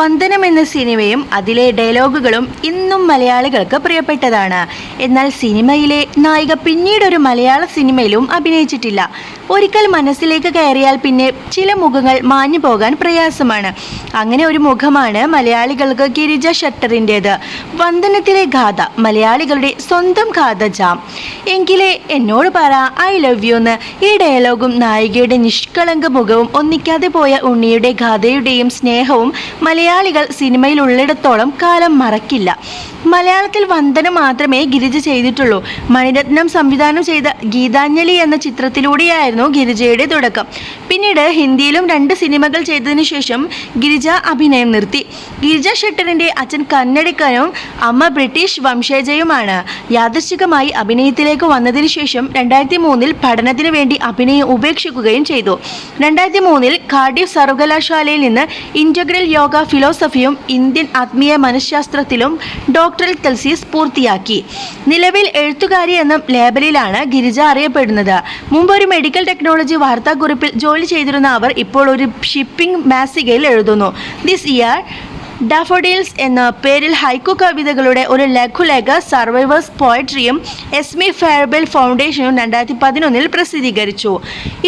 വന്ദനം എന്ന സിനിമയും അതിലെ ഡയലോഗുകളും ഇന്നും മലയാളികൾക്ക് പ്രിയപ്പെട്ടതാണ്. എന്നാൽ സിനിമയിലെ നായിക പിന്നീടൊരു മലയാള സിനിമയിലും അഭിനയിച്ചിട്ടില്ല. ഒരിക്കൽ മനസ്സിലേക്ക് കയറിയാൽ പിന്നെ ചില മുഖങ്ങൾ മാഞ്ഞു പോകാൻ പ്രയാസമാണ്. അങ്ങനെ ഒരു മുഖമാണ് മലയാളികൾക്ക് ഗിരിജ ഷട്ടറിന്റേത്. വന്ദനത്തിലെ ഗാഥ മലയാളികളുടെ സ്വന്തം ഗാഥ ജാം. എങ്കിലേ എന്നോട് പറ ഐ ലവ് യു എന്ന്. ഈ ഡയലോഗും നായികയുടെ നിഷ്കളങ്ക മുഖവും ഒന്നിക്കാതെ പോയ ഉണ്ണിയുടെ ഗാഥയുടെയും സ്നേഹവും മലയാളികൾ സിനിമയിൽ ഉള്ളിടത്തോളം കാലം മറക്കില്ല. മലയാളത്തിൽ വന്ദന മാത്രമേ ഗിരിജ ചെയ്തിട്ടുള്ളൂ. മണിരത്നം സംവിധാനം ചെയ്ത ഗീതാഞ്ജലി എന്ന ചിത്രത്തിലൂടെയായിരുന്നു ഗിരിജയുടെ തുടക്കം. പിന്നീട് ഹിന്ദിയിലും രണ്ട് സിനിമകൾ ചെയ്തതിനു ശേഷം ഗിരിജ അഭിനയം നിർത്തി. ഗിരിജ ഷെട്ടറിന്റെ അച്ഛൻ കന്നഡിക്കനും അമ്മ ബ്രിട്ടീഷ് വംശജയുമാണ്. യാദൃശികമായി അഭിനയത്തിലേക്ക് വന്നതിനു ശേഷം രണ്ടായിരത്തി മൂന്നിൽ പഠനത്തിന് വേണ്ടി അഭിനയം ഉപേക്ഷിക്കുകയും ചെയ്തു. രണ്ടായിരത്തി മൂന്നിൽ കാർഡിഫ് സർവകലാശാലയിൽ നിന്ന് ഇന്റഗ്രൽ യോഗ ഫിലോസഫിയും ഇന്ത്യൻ ആത്മീയ മനഃശാസ്ത്രത്തിലും ഡോക്ടറൽ തെൽസീസ് പൂർത്തിയാക്കി. നിലവിൽ എഴുത്തുകാരി എന്ന ലേബലിലാണ് ഗിരിജ അറിയപ്പെടുന്നത്. മുമ്പ് ഒരു മെഡിക്കൽ ടെക്നോളജി വാർത്താക്കുറിപ്പിൽ ജോലി ചെയ്തിരുന്ന അവർ ഇപ്പോൾ ഒരു ഷിപ്പിംഗ് മാസികയിൽ എഴുതുന്നു. ദിസ് ഇയർ ഡാഫോഡിൽസ് എന്ന പേരിൽ ഹൈക്കു കവിതകളുടെ ഒരു ലഘുലേഖ സർവൈവേഴ്സ് പോയട്രിയും എസ്മി ഫെയർബെൽ ഫൗണ്ടേഷനും രണ്ടായിരത്തി പതിനൊന്നിൽ പ്രസിദ്ധീകരിച്ചു.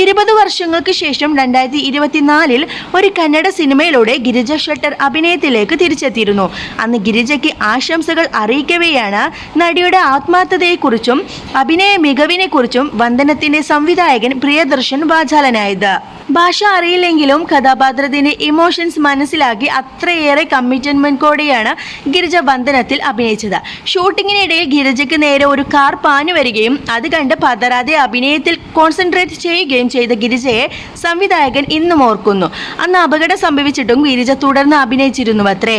ഇരുപത് വർഷങ്ങൾക്ക് ശേഷം രണ്ടായിരത്തി ഇരുപത്തിനാലിൽ ഒരു കന്നഡ സിനിമയിലൂടെ ഗിരിജ ഷട്ടർ അഭിനയത്തിലേക്ക് തിരിച്ചെത്തിയിരുന്നു. അന്ന് ഗിരിജയ്ക്ക് ആശംസകൾ അറിയിക്കവെയാണ് നടിയുടെ ആത്മാർത്ഥതയെക്കുറിച്ചും അഭിനയ മികവിനെക്കുറിച്ചും വന്ദനത്തിന്റെ സംവിധായകൻ പ്രിയദർശൻ വാചാലനായത്. ഭാഷ അറിയില്ലെങ്കിലും കഥാപാത്രത്തിന്റെ ഇമോഷൻസ് മനസ്സിലാക്കി അത്രയേറെ കമ്മിറ്റ്മെന്റോടെയാണ് ഗിരിജ ബന്ധനത്തിൽ അഭിനയിച്ചത്. ഷൂട്ടിങ്ങിനിടയിൽ ഗിരിജയ്ക്ക് നേരെ ഒരു കാർ പാഞ്ഞു വരികയും അത് കണ്ട് പതറാതെ അഭിനയത്തിൽ കോൺസെൻട്രേറ്റ് ചെയ്യുകയും ചെയ്ത ഗിരിജയെ സംവിധായകൻ ഇന്നും ഓർക്കുന്നു. അന്ന് അപകടം സംഭവിച്ചിട്ടും ഗിരിജ തുടർന്ന് അഭിനയിച്ചിരുന്നു അത്രേ